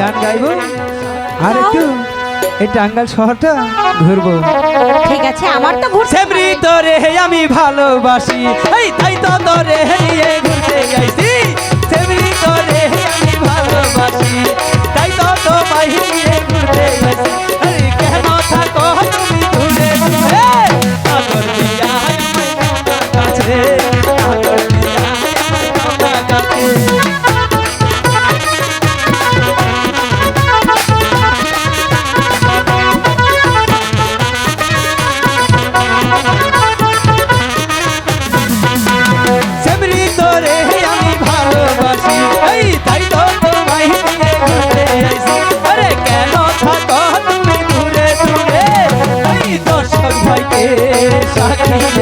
গান গাইব? আর একটু এই টাঙ্গাল শহরটা ঘুরবো। ঠিক আছে আমার তো ঘুরছে তোরে আমি ভালোবাসি। এই তাই তো তোরে নিয়ে ঘুরতে তোমারে আমি ভালোবাসি। এই তাই তো তোমায় নিয়ে ঘুরতে আইছি আরে কেন থাকো তুমি দূরে দূরে? এই দর্শক ভাইকে সাক্ষী।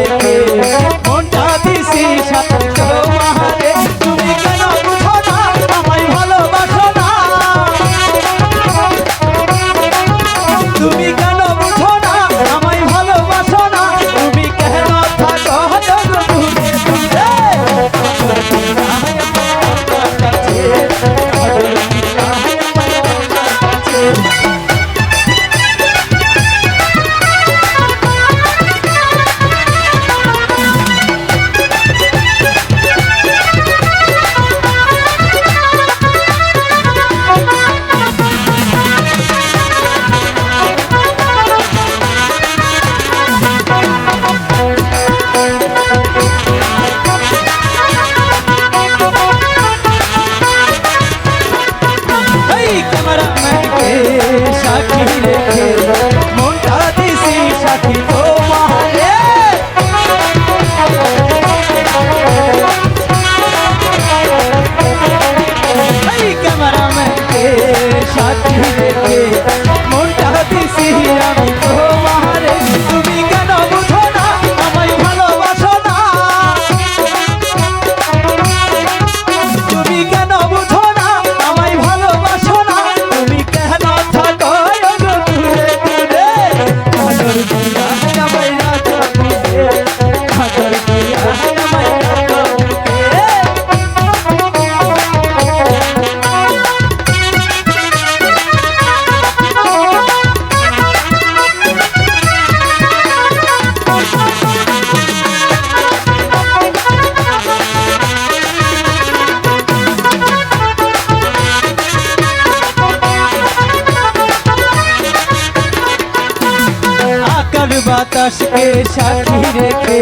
ঝড় বাতাসকে সাথী রেখে।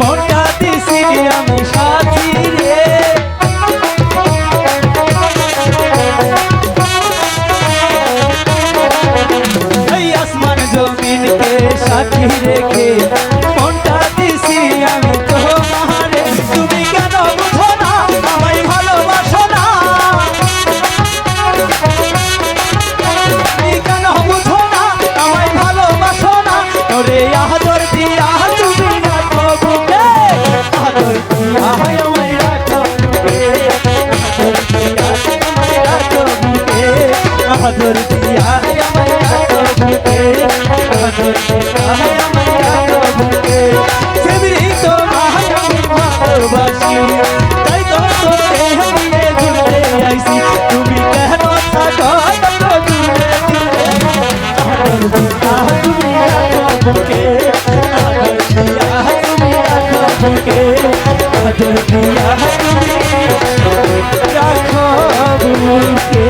মোটা দিছি আমি সাথী রে। সাথী রেখে। মধুর দিয়া। তাই তো তোরে হারিয়ে ঘুরে আইসি তুমি কেন থাকো রাখো বুকে